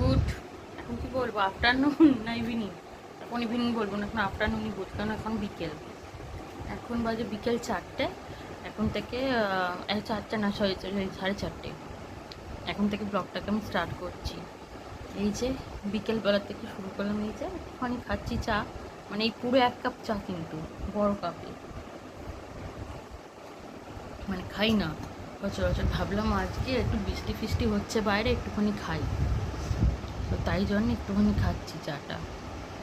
Good. এখন কি বলব? আফটারনুন না ইভিনিং এখন ইভিনিং বলব না, এখন আফটারনুনই গুড কারণ এখন বিকেল। এখন বাজে বিকেল চারটে। এখন থেকে চারটে না, সরি সাড়ে চারটে। এখন থেকে ব্লগটাকে আমি স্টার্ট করছি। এই যে, বিকেলবেলা থেকে শুরু করলাম এই যে একটুখানি খাচ্ছি চা। মানে এই পুরো এক কাপ চা কিন্তু, বড় কাপে মানে খাই না। সচরাচর ভাবলাম আজকে একটু বৃষ্টি ফিষ্টি হচ্ছে বাইরে, একটুখানি খাই। তো তাই জন্য একটুখানি খাচ্ছি চাটা।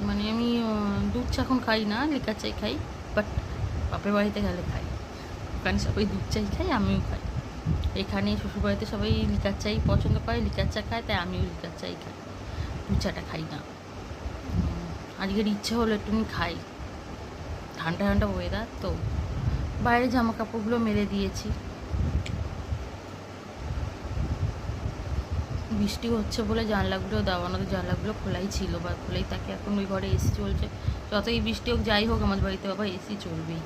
মানে আমি দুধ চা এখন খাই না, লিকার চাই খাই বাট বাপের বাড়িতে গেলে খাই। ওখানে সবাই দুধ চাই খাই আমিও খাই। এখানে শ্বশুরবাড়িতে সবাই লিকার চাই পছন্দ করে, লিকার চা খায়, তাই আমিও লিকার চাই খাই। দুধ চাটা খাই না। আজকের ইচ্ছে হলো একটুখানি খাই। ঠান্ডা ঠান্ডা ওয়েদার তো। বাইরে জামা কাপড়গুলো মেলে দিয়েছি। বৃষ্টি হচ্ছে বলে জানলাগুলো দেওয়ানো তো জানলাগুলো খোলাই ছিল বা খোলাই থাকে এখন ওই ঘরে এসি চলছে। যতই বৃষ্টি হোক, যাই হোক আমার বাড়িতে বাবা এসি চলবেই।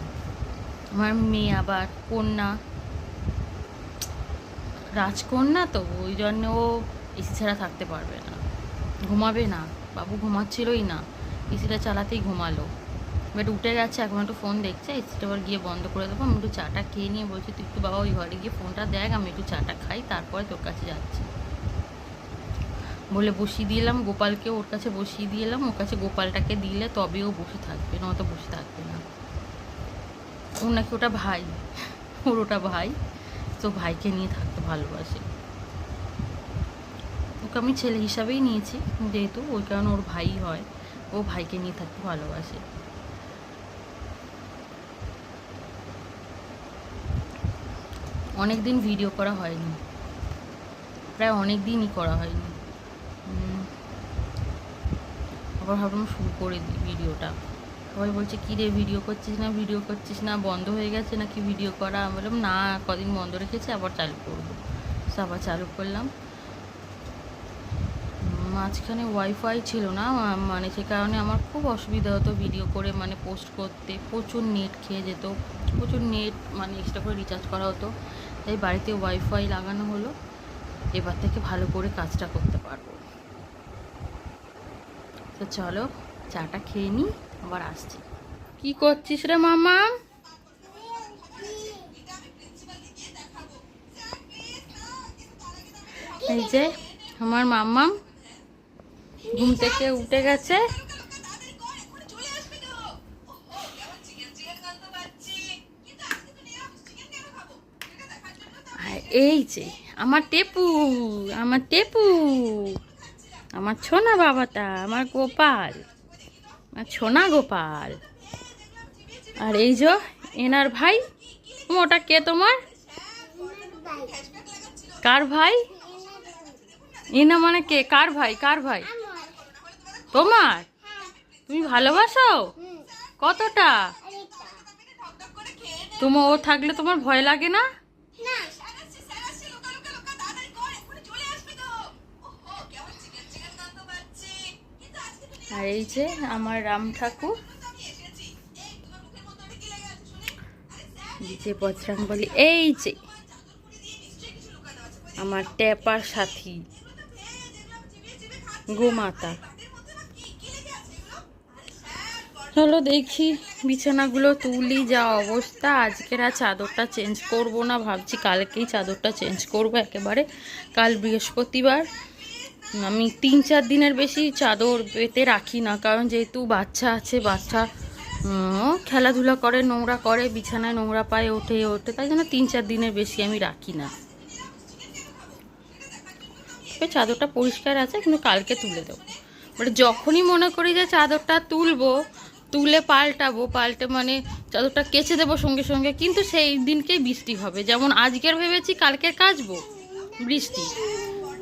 আমার মেয়ে আবার কন্যা। রাজকন্যা তো, ওই জন্য ও এসি ছাড়া থাকতে পারবে না। ঘুমাবে না। বাবু ঘুমাচ্ছিলই না। এসিটা চালাতেই ঘুমালো। বাট উঠে গেছে, এখন একটু ফোন দেখছে। এসিটা আবার গিয়ে বন্ধ করে দেবো। আমি একটু চাটা খেয়ে নিয়ে বলছি, তুই একটু বাবা, ওই ঘরে গিয়ে ফোনটা দেখ, আমি একটু চাটা খাই, তারপরে তোর কাছে যাচ্ছি। বলে বসিয়ে দিলাম, গোপালকে ওর কাছে বসিয়ে দিলাম, ওর কাছে গোপালটাকে দিলে তবে ও বসে থাকবে না তো বসে থাকবে না। ওর নাকি ওটা ভাই, ওর ওটা ভাই, তো ভাইকে নিয়ে থাকতে ভালোবাসে। ওকে আমি ছেলে হিসাবেই নিয়েছি, যেহেতু ওই কারণে ওর ভাই হয়, ও ভাইকে নিয়ে থাকতে ভালোবাসে। অনেক দিন ভিডিও করা হয়নি, প্রায় অনেক দিনই করা হয়নি। আবার ভাবলাম শুরু করে দিই ভিডিওটা। সবাই বলছে, কী রে, ভিডিও করছিস না, ভিডিও করছিস না? বন্ধ হয়ে গেছে নাকি ভিডিও করা? আমি বললাম, না, কদিন বন্ধ রেখেছি, আবার চালু করব। আবার চালু করলাম। মাঝখানে ওয়াইফাই ছিল না মানে সে কারণে আমার খুব অসুবিধা হতো ভিডিও করে মানে পোস্ট করতে। প্রচুর নেট খেয়ে যেত, প্রচুর নেট মানে এক্সট্রা করে রিচার্জ করা হতো। তাই বাড়িতে ওয়াইফাই লাগানো হলো। এবার থেকে ভালো করে কাজটা করতে পারব। তো চলো চাটা খেয়ে নিই আবার আসছি। কি করছিস রে মামা? এই যে আমার মাম্মা ঘুম থেকে উঠে গেছে। আর এই যে আমার টেপু আমার টেপু। আমার ছোনা বাবাটা আমার গোপাল। আমার ছোনা গোপাল। আর এই যে এনার ভাই ওটা কে তোমার? কার ভাই? এনা মানে কে? কার ভাই? কার ভাই? তোমার? তুমি ভালোবাসো? কতটা? তোমার ও থাকলে তোমার ভয় লাগে না? আর এই যে আমার রাম ঠাকুর। যে বজরাং বলি, এই যে আমার ট্যাপার সাথী গোমাতা চলো দেখি বিছানাগুলো তুলি, যা অবস্থা। আজকের আর চাদরটা চেঞ্জ করব না, ভাবছি কালকেই চাদরটা চেঞ্জ করব একেবারে। কাল বৃহস্পতিবার। আমি তিন চার দিনের বেশি চাদর পেতে রাখি না, কারণ যেহেতু বাচ্চা আছে, বাচ্চা খেলাধুলা করে, নোংরা করে, বিছানায় নোংরা পায়ে ওঠে ওঠে, তাই জন্য তিন চার দিনের বেশি আমি রাখি না। চাদরটা পরিষ্কার আছে, কিন্তু কালকে তুলে দেবো। বাট যখনই মনে করি যে চাদরটা তুলবো, তুলে পাল্টাবো, পাল্টে মানে চাদরটা কেচে দেবো সঙ্গে সঙ্গে, কিন্তু সেই দিনকেই বৃষ্টি হবে। যেমন আজকের ভেবেছি কালকে কাচবো, বৃষ্টি।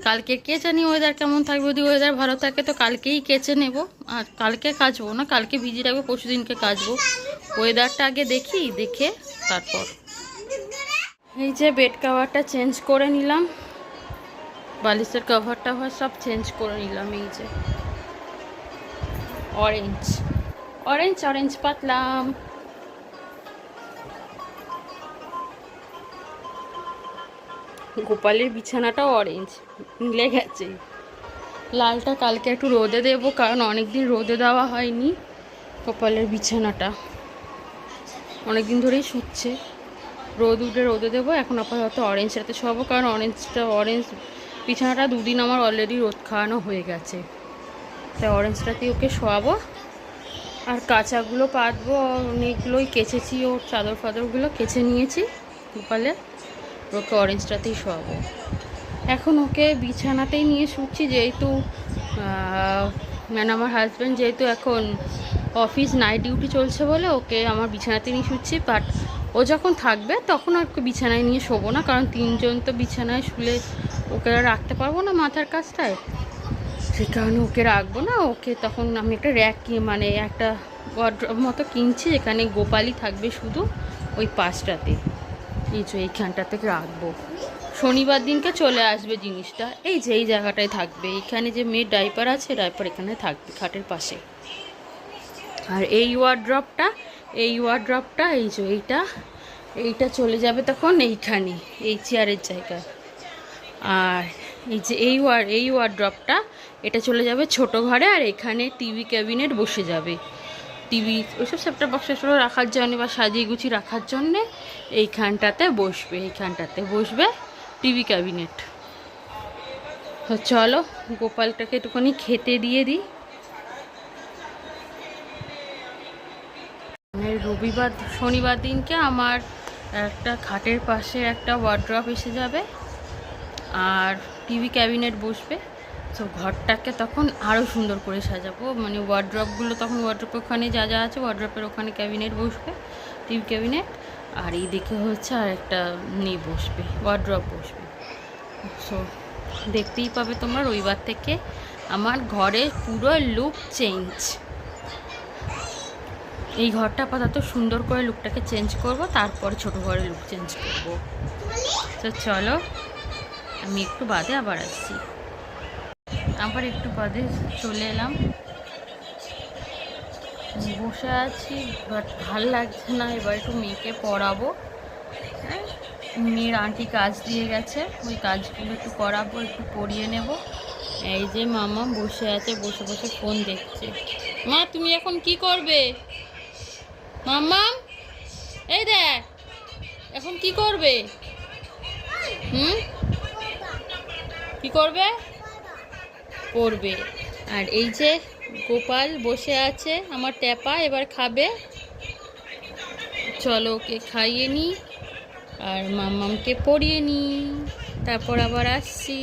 কালকে কেচে নিই ওয়েদার কেমন থাকবে? যদি ওয়েদার ভালো থাকে তো কালকেই কেচে নেব। আর কালকে কাচবো না, কালকে ভিজিয়ে রাখব, পরশু দিনকে কাচবো। ওয়েদারটা আগে দেখি, দেখে তারপর। এই যে বেড কাভারটা চেঞ্জ করে নিলাম। বালিশের কভারটা হয়, সব চেঞ্জ করে নিলাম এই যে। অরেঞ্জ অরেঞ্জ অরেঞ্জ পাতলাম। গোপালের বিছানাটাও অরেঞ্জ মিলে গেছে। লালটা কালকে একটু রোদে দেবো, কারণ অনেক দিন রোদে দেওয়া হয়নি কপালের বিছানাটা। অনেক দিন ধরেই শুচ্ছে। রোদ উঠে রোদে দেবো, এখন আপাতত অরেঞ্জটাতে শোয়াবো, কারণ অরেঞ্জটা অরেঞ্জ বিছানাটা দুদিন আমার অলরেডি রোদ খাওয়ানো হয়ে গেছে। তাই অরেঞ্জটাতেই ওকে শোয়াবো। আর কাঁচাগুলো পাতবো, অনেকগুলোই কেচেছি, ওর চাদর ফাদরগুলো কেচে নিয়েছি গোপালে ওকে অরেঞ্জটাতেই শোয়াবো। এখন ওকে বিছানাতেই নিয়ে শুচ্ছি যেহেতু মানে আমার হাজব্যান্ড যেহেতু এখন অফিস নাইট ডিউটি চলছে বলে ওকে আমার বিছানাতে নিয়ে শুচ্ছি বাট ও যখন থাকবে তখন আর বিছানায় নিয়ে শোবো না, কারণ তিনজন তো বিছানায় শুলে ওকে রাখতে পারব না মাথার কাছটায় সেই কারণে ওকে রাখব না, ওকে তখন আমি একটা র্যাক মানে একটা ওয়ার্ড্রপ মতো কিনছি, যেখানে গোপালই থাকবে শুধু ওই পাঁচটাতে এই যে এইখানটাতে রাখব। শনিবার দিনকে চলে আসবে জিনিসটা। এই যে এই জায়গাটায় থাকবে। এখানে যে মেয়ের ডাইপার আছে, ডাইপার এখানে থাকবে খাটের পাশে। আর এই ওয়ার্ড্রপটা এই ওয়ার্ড্রপটা, এই যে এইটা এইটা চলে যাবে তখন এইখানে, এই চেয়ারের জায়গায়। আর এই যে এই ওয়ার, এই ওয়ার্ড্রপটা, এটা চলে যাবে ছোট ঘরে আর এখানে টিভি ক্যাবিনেট বসে যাবে। টিভি, ওইসব সেপ্টার বক্স রাখার জন্য বা সাজিয়ে গুছিয়ে রাখার জন্যে এইখানটাতে বসবে এইখানটাতে বসবে টিভি ক্যাবিনেট তো চলো, গোপালটাকে একটুখানি খেতে দিয়ে দিই। রবিবার, শনিবার দিনকে আমার একটা খাটের পাশে একটা ওয়ার্ড্রপ এসে যাবে আর টিভি ক্যাবিনেট বসবে। তো ঘরটাকে তখন আরও সুন্দর করে সাজাবো। মানে ওয়ার্ড্রপগুলো তখন ওয়ার্ড্রপ ওখানে যা যা আছে ওয়ার্ড্রপের ওখানে ক্যাবিনেট বসবে টিভি ক্যাবিনেট আর এই দিকে হচ্ছে আর একটা নিয়ে বসবে ওয়ার্ড্রপ বসবে। সো দেখতেই পাবে তোমরা রবিবার থেকে আমার ঘরের পুরো লুক চেঞ্জ এই ঘরটা আপাতত সুন্দর করে লুকটাকে চেঞ্জ করব, তারপর ছোট ঘরে লুক চেঞ্জ করব। তো চলো, আমি একটু বাদে আবার আসছি। আবার একটু বাদে চলে এলাম। বসে আছি বাট ভালো লাগছে না, এবার একটু মেয়েকে পড়াবো। হ্যাঁ মেয়ের আন্টি কাজ দিয়ে গেছে, ওই কাজগুলো একটু করাবো, একটু পড়িয়ে নেব। এই যে মামা বসে আছে, বসে বসে ফোন দেখছে। মা, তুমি এখন কি করবে? মাম্মা, এই দেখ, এখন কি করবে? হুম? কি করবে? পড়বে আর এই যে গোপাল বসে আছে, আমার ট্যাপা এবার খাবে। চলো ওকে খাইয়ে নিই আর মামামকে পড়িয়ে নিই তারপর আবার আসছি।